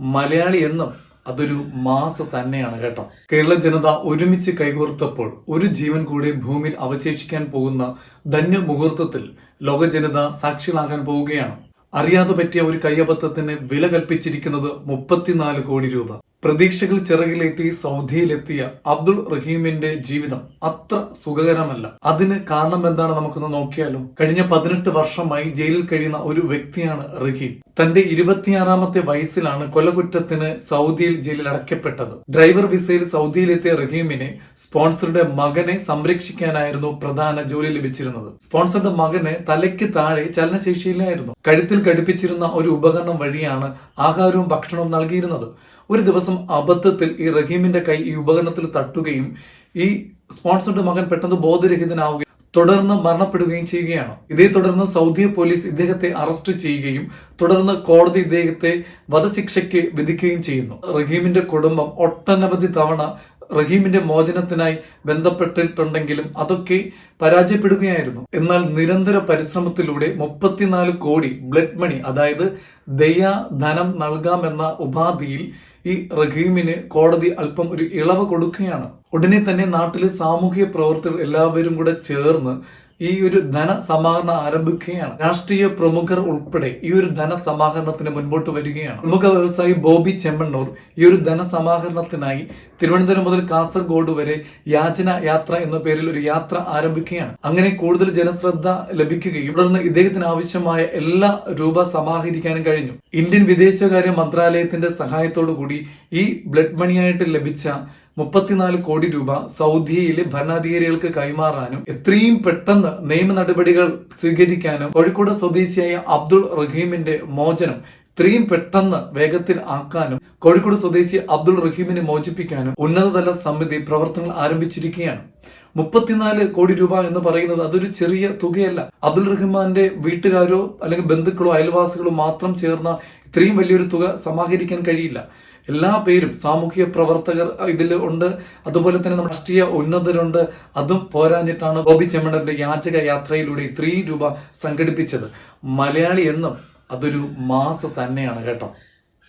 മലയാളി എന്നും അതൊരു മാസ് തന്നെയാണ് കേട്ടോ. കേരള ജനത ഒരുമിച്ച് കൈകോർത്തപ്പോൾ ഒരു ജീവൻ കൂടി ഭൂമിയിൽ അവശേഷിക്കാൻ പോകുന്ന ധന്യ മുഹൂർത്തത്തിൽ ലോക ജനത സാക്ഷികളാകാൻ പോവുകയാണ്. അറിയാതെ പറ്റിയ ഒരു കയ്യബദ്ധത്തിന് വില കൽപ്പിച്ചിരിക്കുന്നത് മുപ്പത്തിനാല് കോടി രൂപ. പ്രതീക്ഷകൾ ചിറകിലേറ്റി സൗദിയിലെത്തിയ അബ്ദുൾ റഹീമിന്റെ ജീവിതം അത്ര സുഖകരമല്ല. അതിന് കാരണം എന്താണ് നമുക്കൊന്ന് നോക്കിയാലോ? കഴിഞ്ഞ പതിനെട്ട് വർഷമായി ജയിലിൽ കഴിയുന്ന ഒരു വ്യക്തിയാണ് റഹീം. തന്റെ ഇരുപത്തിയാറാമത്തെ വയസ്സിലാണ് കൊലകുറ്റത്തിന് സൗദിയിൽ ജയിലിൽ അടയ്ക്കപ്പെട്ടത്. ഡ്രൈവർ വിസയിൽ സൗദിയിലെത്തിയ റഹീമിനെ സ്പോൺസറുടെ മകനെ സംരക്ഷിക്കാനായിരുന്നു പ്രധാന ജോലി ലഭിച്ചിരുന്നത്. സ്പോൺസറുടെ മകനെ തലയ്ക്ക് താഴെ ചലനശേഷിയില്ലായിരുന്നു കഴുത്തിൽ ഘടിപ്പിച്ചിരുന്ന ഒരു ഉപകരണം വഴിയാണ് ആഹാരവും ഭക്ഷണവും നൽകിയിരുന്നത്. ഒരു ദിവസം അബദ്ധത്തിൽ ഈ റഹീമിന്റെ കൈ ഈ ഉപകരണത്തിൽ തട്ടുകയും ഈ സ്പോൺസറുടെ മകൻ പെട്ടെന്ന് ബോധരഹിതനാവുകയും തുടർന്ന് മരണപ്പെടുകയും ചെയ്യുകയാണ്. ഇതേ തുടർന്ന് സൗദി പോലീസ് ഇദ്ദേഹത്തെ അറസ്റ്റ് ചെയ്യുകയും തുടർന്ന് കോടതി ഇദ്ദേഹത്തെ വധശിക്ഷയ്ക്ക് വിധിക്കുകയും ചെയ്യുന്നു. റഹീമിന്റെ കുടുംബം ഒട്ടനവധി തവണ റഹീമിന്റെ മോചനത്തിനായി ബന്ധപ്പെട്ടിട്ടുണ്ടെങ്കിലും അതൊക്കെ പരാജയപ്പെടുകയായിരുന്നു. എന്നാൽ നിരന്തര പരിശ്രമത്തിലൂടെ മുപ്പത്തിനാല് കോടി ബ്ലഡ് മണി അതായത് ദയ ധനം നൽകാമെന്ന ഉപാധിയിൽ ഈ റഹീമിന് കോടതി അല്പം ഒരു ഇളവ് കൊടുക്കുകയാണ്. ഉടനെ തന്നെ നാട്ടിലെ സാമൂഹിക പ്രവർത്തകർ എല്ലാവരും കൂടെ ചേർന്ന് ഈ ഒരു ധനസമാഹരണം ആരംഭിക്കുകയാണ്. രാഷ്ട്രീയ പ്രമുഖർ ഉൾപ്പെടെ ഈ ഒരു ധനസമാഹരണത്തിന് മുൻപോട്ട് വരികയാണ്. പ്രമുഖ വ്യവസായി ബോബി ചെമ്മണ്ണൂർ ഈ ഒരു ധനസമാഹരണത്തിനായി തിരുവനന്തപുരം മുതൽ കാസർഗോഡ് വരെ യാചന യാത്ര എന്ന പേരിൽ ഒരു യാത്ര ആരംഭിക്കുകയാണ്. അങ്ങനെ കൂടുതൽ ജനശ്രദ്ധ ലഭിക്കുകയും തുടർന്ന് ഇദ്ദേഹത്തിന് ആവശ്യമായ എല്ലാ രൂപ സമാഹരിക്കാനും കഴിഞ്ഞു. ഇന്ത്യൻ വിദേശകാര്യ മന്ത്രാലയത്തിന്റെ സഹായത്തോടു കൂടി ഈ ബ്ലഡ് മണിയായിട്ട് ലഭിച്ച മുപ്പത്തിനാല് കോടി രൂപ സൗദിയിലെ ഭരണാധികാരികൾക്ക് കൈമാറാനും എത്രയും പെട്ടെന്ന് നിയമ നടപടികൾ സ്വീകരിക്കാനും കോഴിക്കോട് സ്വദേശിയായ അബ്ദുൾ റഹീമിന്റെ മോചനം ഇത്രയും പെട്ടെന്ന് വേഗത്തിൽ ആക്കാനും കോഴിക്കോട് സ്വദേശി അബ്ദുൾ റഹീമിനെ മോചിപ്പിക്കാനും ഉന്നതതല സമിതി പ്രവർത്തനങ്ങൾ ആരംഭിച്ചിരിക്കുകയാണ്. മുപ്പത്തിനാല് കോടി രൂപ എന്ന് പറയുന്നത് അതൊരു ചെറിയ തുകയല്ല. അബ്ദുൾ റഹ്മാന്റെ വീട്ടുകാരോ അല്ലെങ്കിൽ ബന്ധുക്കളോ അയൽവാസികളോ മാത്രം ചേർന്ന ഇത്രയും വലിയൊരു തുക സമാഹരിക്കാൻ കഴിയില്ല. എല്ലാ പേരും സാമൂഹിക പ്രവർത്തകർ ഇതിൽ ഉണ്ട്. അതുപോലെ തന്നെ നമ്മുടെ രാഷ്ട്രീയ ഉന്നതരുണ്ട്. അതും പോരാഞ്ഞിട്ടാണ് ബോബി ചെമ്മണ്ണന്റെ യാചക യാത്രയിലൂടെ ഇത്രയും രൂപ സംഘടിപ്പിച്ചത്. മലയാളി എന്നും അതൊരു മാസ് തന്നെയാണ് കേട്ടോ.